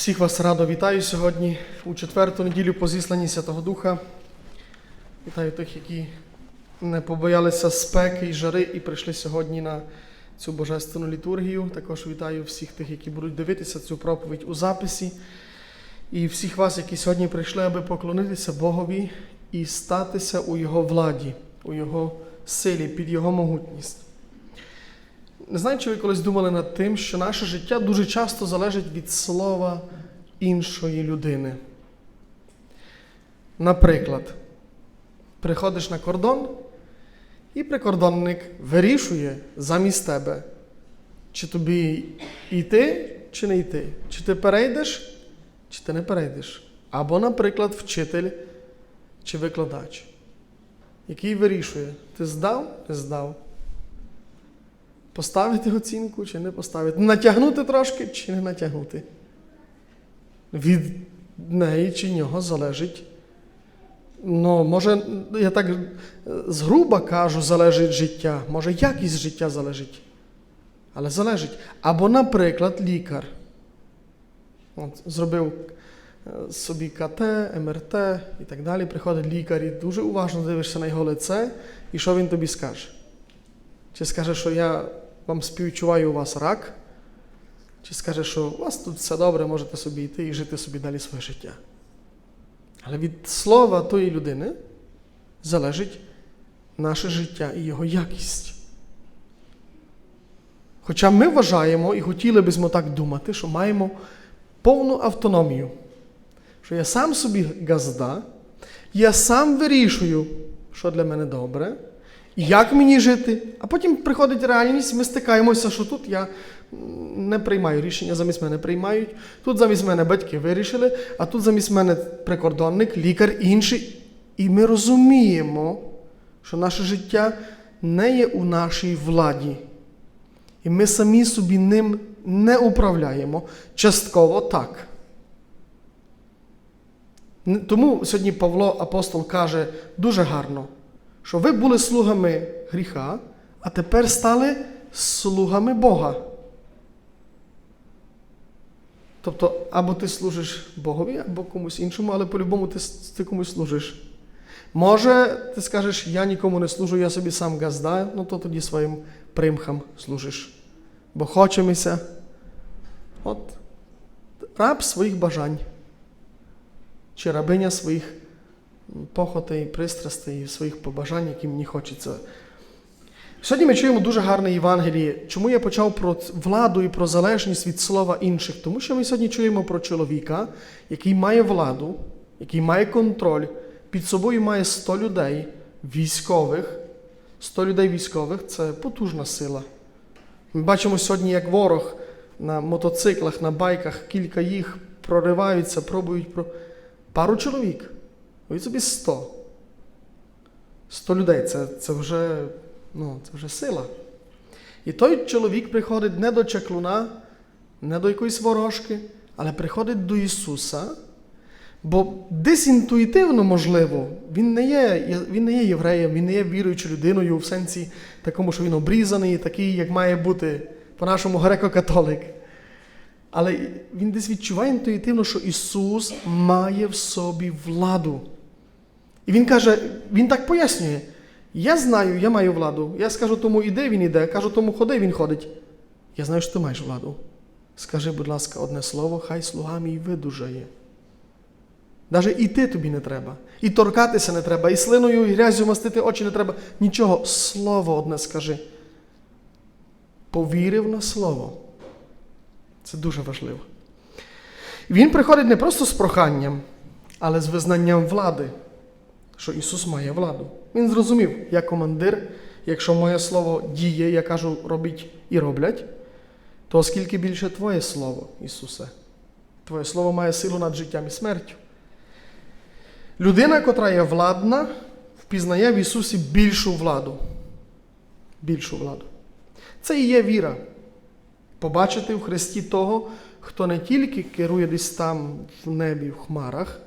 Всіх вас радо вітаю сьогодні у четверту неділю по зісланні Святого Духа. Вітаю тих, які не побоялися спеки і жари і прийшли сьогодні на цю божественну літургію. Також вітаю всіх тих, які будуть дивитися цю проповідь у записі. І всіх вас, які сьогодні прийшли, аби поклонитися Богові і статися у Його владі, у Його силі, під Його могутність. Не знаю, чи ви колись думали над тим, що наше життя дуже часто залежить від слова іншої людини. Наприклад, приходиш на кордон, і прикордонник вирішує замість тебе, чи тобі йти, чи не йти, чи ти перейдеш, чи ти не перейдеш. Або, наприклад, вчитель чи викладач, який вирішує, ти здав, не здав. Поставити оцінку чи не поставити. Натягнути трошки чи не натягнути. Від неї чи нього залежить. Ну, може, я так е, згруба кажу, залежить життя. Може, якість життя залежить. Але залежить. Або, наприклад, лікар. От, зробив е, собі КТ, МРТ і так далі. Приходить лікар і дуже уважно дивишся на його лице, і що він тобі скаже? Чи скаже, що я вам співчуваю у вас рак, чи скаже, що у вас тут все добре, можете собі йти і жити собі далі своє життя. Але від слова тої людини залежить наше життя і його якість. Хоча ми вважаємо і хотіли б так думати, що маємо повну автономію, що я сам собі газда, я сам вирішую, що для мене добре, як мені жити, а потім приходить реальність, ми стикаємося, що тут я не приймаю рішення, замість мене приймають. Тут замість мене батьки вирішили, а тут замість мене прикордонник, лікар, інший. І ми розуміємо, що наше життя не є у нашій владі. І ми самі собі ним не управляємо. Частково так. Тому сьогодні Павло апостол каже дуже гарно що ви були слугами гріха, а тепер стали слугами Бога. Тобто, або ти служиш Богові, або комусь іншому, але по-любому ти, ти комусь служиш. Може, ти скажеш, я нікому не служу, я собі сам газда, ну то тоді своїм примхам служиш. Бо хочемося. От раб своїх бажань. Чи рабиня своїх похотей, пристрастей, своїх побажань, які мені хочеться. Сьогодні ми чуємо дуже гарне Євангеліє. Чому я почав про владу і про залежність від слова інших? Тому що ми сьогодні чуємо про чоловіка, який має владу, який має контроль, під собою має 100 людей військових. 100 людей військових це потужна сила. Ми бачимо сьогодні, як ворог на мотоциклах, на байках, кілька їх прориваються, пробують про пару чоловік. Уявіть собі 100. 100 людей це, це, вже, ну, це вже сила. І той чоловік приходить не до чаклуна, не до якоїсь ворожки, але приходить до Ісуса. Бо десь інтуїтивно, можливо, він не є він не є євреєм, він не є віруючою людиною в сенсі такому, що він обрізаний, такий, як має бути по-нашому греко-католик. Але він десь відчуває інтуїтивно, що Ісус має в собі владу. І він каже, він так пояснює: я знаю, я маю владу. Я скажу тому, іде, він іде, кажу тому, ходи, він ходить. Я знаю, що ти маєш владу. Скажи, будь ласка, одне слово, хай слуга мій видужає. Навіть іти тобі не треба, і торкатися не треба, і слиною, і грязю мастити очі не треба. Нічого, слово одне скажи. Повірив на слово. Це дуже важливо. Він приходить не просто з проханням, але з визнанням влади що Ісус має владу. Він зрозумів, я командир, якщо моє слово діє, я кажу, робіть і роблять, то оскільки більше Твоє Слово, Ісусе, Твоє Слово має силу над життям і смертю. Людина, котра є владна, впізнає в Ісусі більшу владу. Більшу владу. Це і є віра. Побачити в Христі того, хто не тільки керує десь там в небі, в хмарах,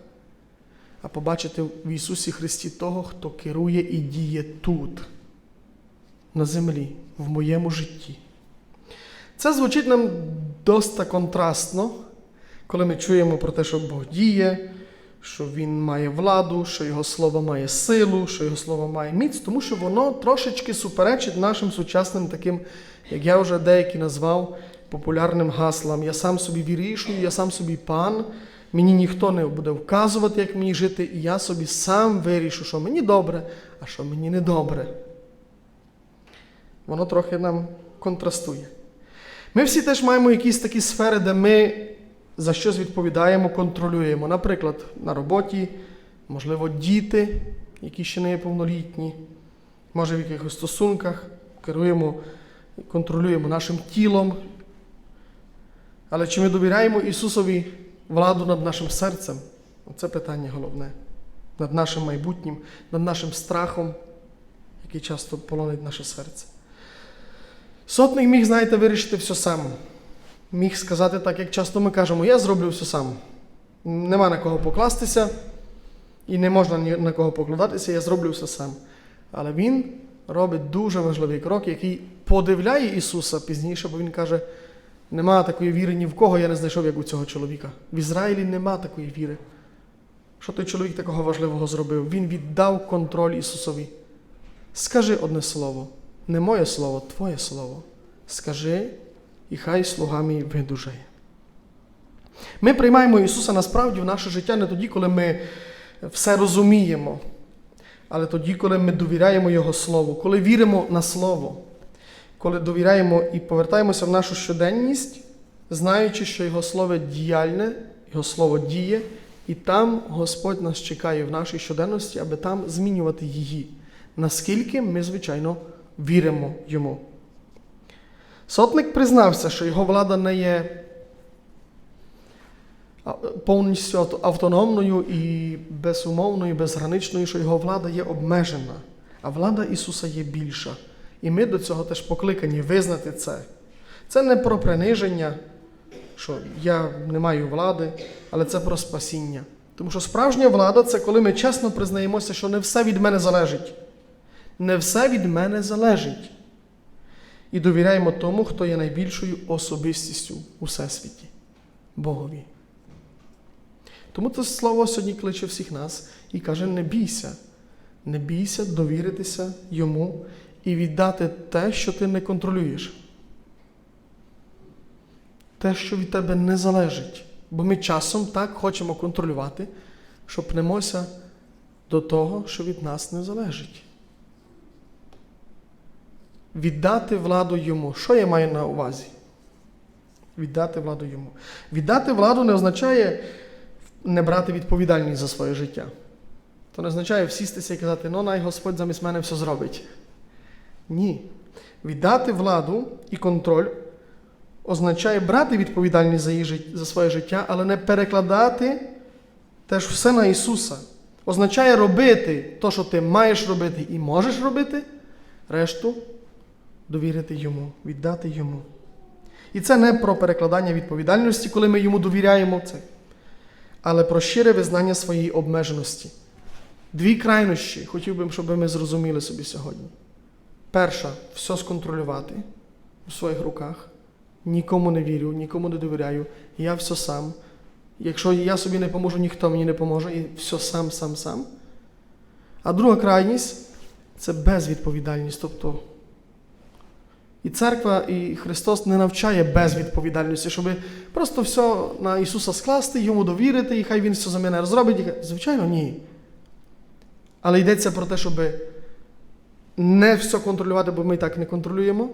а побачити в Ісусі Христі того, хто керує і діє тут, на землі, в моєму житті. Це звучить нам доста контрастно, Коли ми чуємо про те, що Бог діє, що Він має владу, що Його слово має силу, що Його слово має міць, тому що воно трошечки суперечить нашим сучасним таким, як я вже деякі назвав, популярним гаслам. Я сам собі вирішую, я сам собі пан, мені ніхто не буде вказувати, як мені жити, і я собі сам вирішу, що мені добре, а що мені не добре. Воно трохи нам контрастує. Ми всі теж маємо якісь такі сфери, де ми за щось відповідаємо, контролюємо. Наприклад, на роботі, можливо, діти, які ще не є повнолітні, може в якихось стосунках, керуємо, контролюємо нашим тілом. Але чи ми довіряємо Ісусові владу над нашим серцем? Це питання головне. Над нашим майбутнім, над нашим страхом, який часто полонить наше серце. Сотник міг, знаєте, вирішити все сам. Міг сказати так, як часто ми кажемо, я зроблю все сам. Нема на кого покластися, і не можна ні на кого покладатися, я зроблю все сам. Але він робить дуже важливий крок, який подивляє Ісуса пізніше, бо Він каже, нема такої віри ні в кого я не знайшов, як у цього чоловіка. В Ізраїлі нема такої віри. Що той чоловік такого важливого зробив? Він віддав контроль Ісусові. Скажи одне слово, не моє слово, Твоє слово. Скажи, і хай слуга мій видужає. Ми приймаємо Ісуса насправді в наше життя не тоді, коли ми все розуміємо, але тоді, коли ми довіряємо Його Слову, коли віримо на Слово, коли довіряємо і повертаємося в нашу щоденність, знаючи, що Його Слово діяльне, Його Слово діє, і там Господь нас чекає в нашій щоденності, аби там змінювати її, наскільки ми, звичайно, віримо йому. Сотник признався, що його влада не є повністю автономною і безумовною, безграничною, що його влада є обмежена, а влада Ісуса є більша. І ми до цього теж покликані визнати це. Це не про приниження, що я не маю влади, але це про спасіння. Тому що справжня влада це коли ми чесно признаємося, що не все від мене залежить. Не все від мене залежить. І довіряємо тому, хто є найбільшою особистістю у всесвіті Богові. Тому це слово сьогодні кличе всіх нас і каже: не бійся, не бійся довіритися йому і віддати те, що ти не контролюєш. Те, що від тебе не залежить. Бо ми часом так хочемо контролювати, що пнемося до того, що від нас не залежить. Віддати владу йому. Що я маю на увазі? Віддати владу йому. Віддати владу не означає не брати відповідальність за своє життя. То не означає всістися і казати, ну най Господь замість мене все зробить. Ні. Віддати владу і контроль означає брати відповідальність за, її, за своє життя, але не перекладати теж все на Ісуса. Означає робити те, що ти маєш робити і можеш робити, решту довірити Йому, віддати Йому. І це не про перекладання відповідальності, коли ми йому довіряємо це, але про щире визнання своєї обмеженості. Дві крайнощі хотів би, щоб ми зрозуміли собі сьогодні. Перша все сконтролювати у своїх руках. Нікому не вірю, нікому не довіряю. Я все сам. Якщо я собі не поможу, ніхто мені не поможе, і все сам, сам, сам. А друга крайність це безвідповідальність. Тобто і церква, і Христос не навчає безвідповідальності, щоб просто все на Ісуса скласти, йому довірити, і хай Він все за мене зробить. Звичайно, ні. Але йдеться про те, щоб не все контролювати, бо ми і так не контролюємо,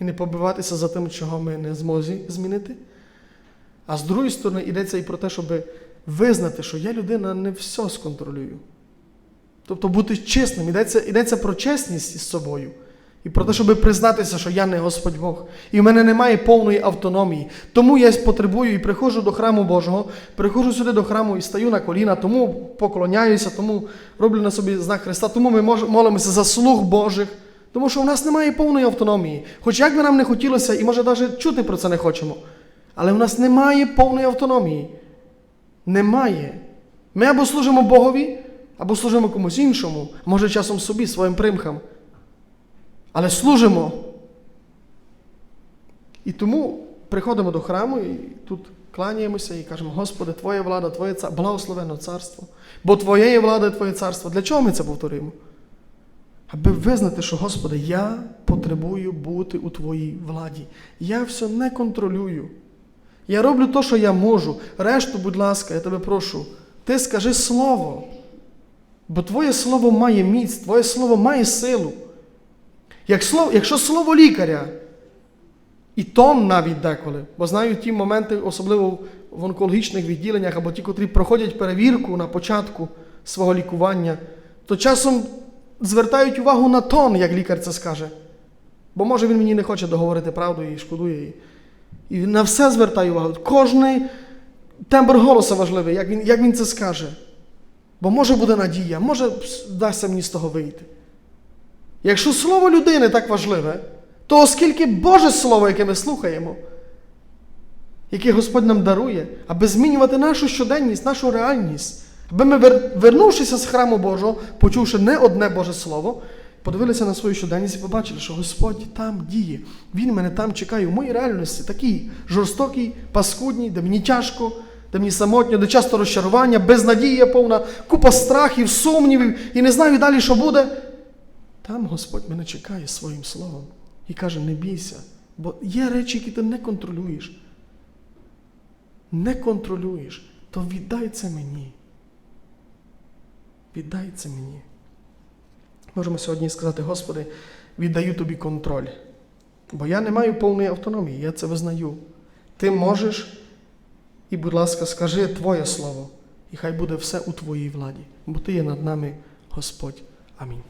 і не побиватися за тим, чого ми не зможемо змінити. А з другої сторони, йдеться і про те, щоб визнати, що я людина не все сконтролюю. Тобто бути чесним, йдеться, йдеться про чесність із собою. І про те, щоб признатися, що я не Господь Бог. І в мене немає повної автономії. Тому я потребую і приходжу до храму Божого, приходжу сюди до храму і стаю на коліна, тому поклоняюся, тому роблю на собі знак Христа, тому ми молимося за слуг Божих. Тому що у нас немає повної автономії. Хоч як би нам не хотілося, і може навіть чути про це не хочемо. Але у нас немає повної автономії. Немає. Ми або служимо Богові, або служимо комусь іншому, може часом собі, своїм примхам. Але служимо. І тому приходимо до храму, і тут кланяємося і кажемо, Господи, Твоя влада, Твоє царство, благословено царство. Бо Твоє є влада, Твоє царство. Для чого ми це повторюємо? Аби визнати, що, Господи, я потребую бути у Твоїй владі. Я все не контролюю. Я роблю те, що я можу. Решту, будь ласка, я тебе прошу, ти скажи слово. Бо Твоє слово має міць, Твоє слово має силу. Як слово, якщо слово лікаря, і тон навіть деколи, бо знаю ті моменти, особливо в онкологічних відділеннях, або ті, котрі проходять перевірку на початку свого лікування, то часом звертають увагу на тон, як лікар це скаже. Бо може він мені не хоче договорити правду і шкодує її. І на все звертає увагу. Кожний тембр голоса важливий, як він, як він це скаже. Бо може буде надія, може вдасться мені з того вийти. Якщо слово людини так важливе, то оскільки Боже Слово, яке ми слухаємо, яке Господь нам дарує, аби змінювати нашу щоденність, нашу реальність, аби ми, вернувшися з храму Божого, почувши не одне Боже Слово, подивилися на свою щоденність і побачили, що Господь там діє. Він мене там чекає. У моїй реальності такий жорстокий, паскудній, де мені тяжко, де мені самотньо, де часто розчарування, безнадія повна, купа страхів, сумнівів і не знаю далі, що буде. Там Господь мене чекає своїм словом і каже: не бійся, бо є речі, які ти не контролюєш. Не контролюєш, то віддай це мені. Віддай це мені. Можемо сьогодні сказати, Господи, віддаю тобі контроль. Бо я не маю повної автономії, я це визнаю. Ти можеш, і, будь ласка, скажи Твоє слово, і хай буде все у Твоїй владі, бо Ти є над нами, Господь. Амінь.